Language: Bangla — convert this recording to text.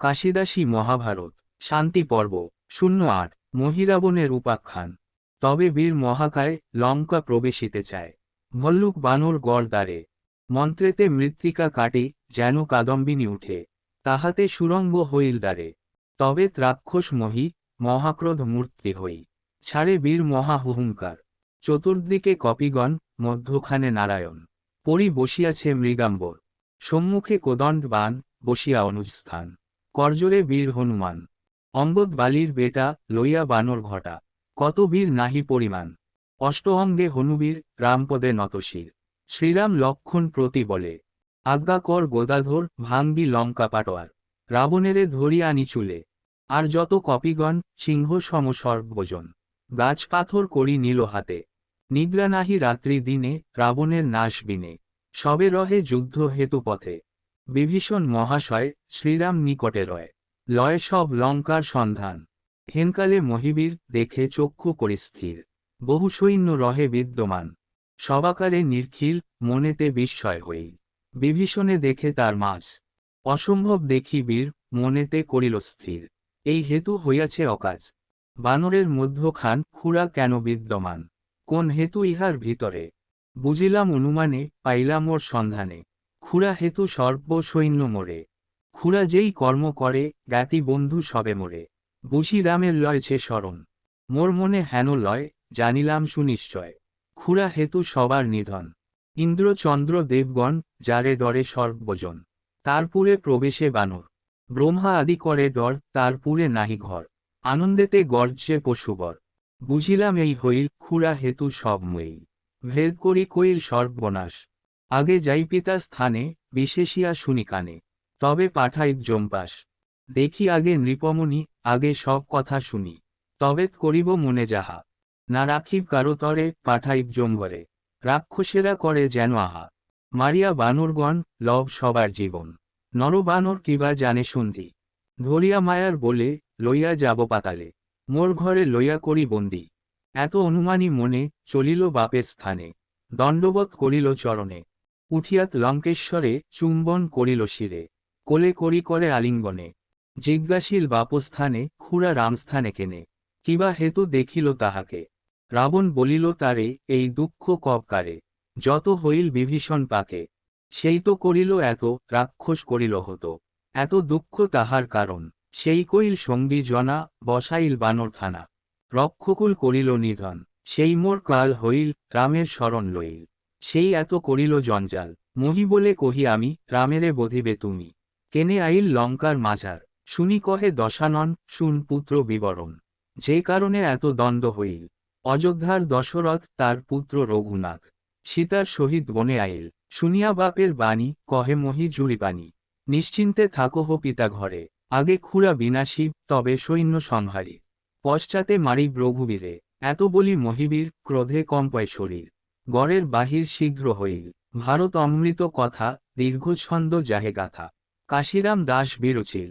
কাশিদাসী মহাভারত, শান্তি পর্ব, শূন্য আট, মহিরাবণের উপাখ্যান। তবে বীর মহাকায় লঙ্কা প্রবেশিতে চায়। ভল্লুক বানর গড় দ্বারে। মন্ত্রেতে মৃত্তিকা কাটি যেন কাদম্বিনী উঠে। তাহাতে সুরঙ্গ হইল দ্বারে। তবে ত্রাক্ষস মহি, মহাক্রোধ মূর্তি হই। ছাড়ে বীর মহা হুহুঙ্কার। চতুর্দিকে কপিগণ, মধ্যখানে নারায়ণ। পরি বসিয়াছে মৃগাম্বর। সম্মুখে কোদণ্ড বান বসিয়া অনুস্থান। করজোরে বীর হনুমান। অঙ্গদ বালির বেটা লইয়া বানর ঘটা। কত বীর নাহি পরিমাণ। অষ্ট অঙ্গে হনুবীর, রামপদে নতশির। শ্রীরাম লক্ষণ প্রতি বলে, আজ্ঞা কর গোদাধর, ভাঙ্গি লঙ্কা পাটোয়ার। রাবণেরে ধরিয়া আনি চুলে। আর যত কপিগণ, সিংহ সম সর্বজন। গাছ পাথর করি নীল হাতে। নিদ্রা নাহি রাত্রি দিনে, রাবণের নাশ বিনে। সবে রহে যুদ্ধ হেতু পথে। বিভীষণ মহাশয় শ্রীরাম নিকটে রয়। লয় সব লঙ্কার সন্ধান। হেনকালে মহিবীর দেখে চক্ষু করি স্থির বহু সৈন্য রহে বিদ্যমান। সবাকারে নির্খিল মনেতে বিস্ময় হই। বিভীষণে দেখে তার মাস অসম্ভব দেখি বীর, মনেতে করিল স্থির। এই হেতু হইয়াছে অকাজ। বানরের মধ্যখান খুড়া কেন বিদ্যমান? কোন হেতু ইহার ভিতরে? বুঝিলাম অনুমানে পাইলাম ওর সন্ধানে। খুড়া হেতু সর্ব সৈন্য মোরে। খুড়া যেই কর্ম করে, জ্ঞাতি বন্ধু সবে মোরে। বুঝি রামের লয়ছে স্মরণ মোর মনে হেন লয়, জানিলাম সুনিশ্চয়। খুড়া হেতু সবার নিধন। ইন্দ্র চন্দ্র দেবগণ, যারে ডরে সর্বজন। তারপুরে প্রবেশে বানর। ব্রহ্মা আদি করে ডর, তারপুরে নাহি ঘর। আনন্দেতে গর্জে পশুবর। বুঝিলাম এই হইল খুড়া হেতু সব মই ভেদ করি কইল সর্বনাশ। আগে যাই পিতা স্থানে, বিশেষিয়া শুনি কানে। তবে পাঠাই জম্পাস। দেখি আগে নৃপমণি, আগে সব কথা শুনি। তবে করিব মনে যাহা। না রাখিব কারোতরে পাঠাইব জঙ্গরে রাক্ষসেরা করে যেন আহা। মারিয়া বানরগণ, লব সবার জীবন। নর বানর কিবা জানে সন্ধি। ধরিয়া মায়ার বলে, লইয়া যাব পাতালে। মোর ঘরে লইয়া করি বন্দি। এত অনুমানী মনে চলিল বাপের স্থানে। দণ্ডবত করিল চরণে। উঠিয়াত লঙ্কেশ্বরে চুম্বন করিল শিরে, কোলে করি করে আলিঙ্গনে। জিজ্ঞাসীল বাপস্থানে, খুড়া রামস্থানে কেনে? কিবা হেতু দেখিল তাহাকে? রাবণ বলিল, তারে, এই দুঃখ কবকারে যত হইল বিভীষণ পাকে। সেই তো করিল এত, রাক্ষস করিল হতো। এত দুঃখ তাহার কারণ। সেই কইল, সঙ্গী জনা, বসাইল বানর থানা। রক্ষকুল করিল নিধন। সেই মোর কাল হইল রামের শরণ লইল। সেই এত করিল জঞ্জাল। মহি বলে কহি, আমি রামেরে বধিবে তুমি। কেনে আইল লঙ্কার মাঝার? শুনি কহে, দশানন, শুন পুত্র বিবরণ। যে কারণে এত দ্বন্দ্ব হইল। অযোধ্যার দশরথ তার পুত্র রঘুনাথ। সীতার সহিত বনে আইল। শুনিয়া বাপের বাণী, কহে, মহি জুড়ি পানি নিশ্চিন্তে থাকো হো পিতা ঘরে। আগে খুড়া বিনাশী, তবে সৈন্য সংহারী। পশ্চাতে মারি রঘুবীরে। এত বলি মহিবীর, ক্রোধে কম্পয় শরীর। গড়ের বাহির শীঘ্র হইল। ভারত অমৃত কথা দীর্ঘ ছন্দ জাহে গাথা। কাশিরাম দাস বিরচিল।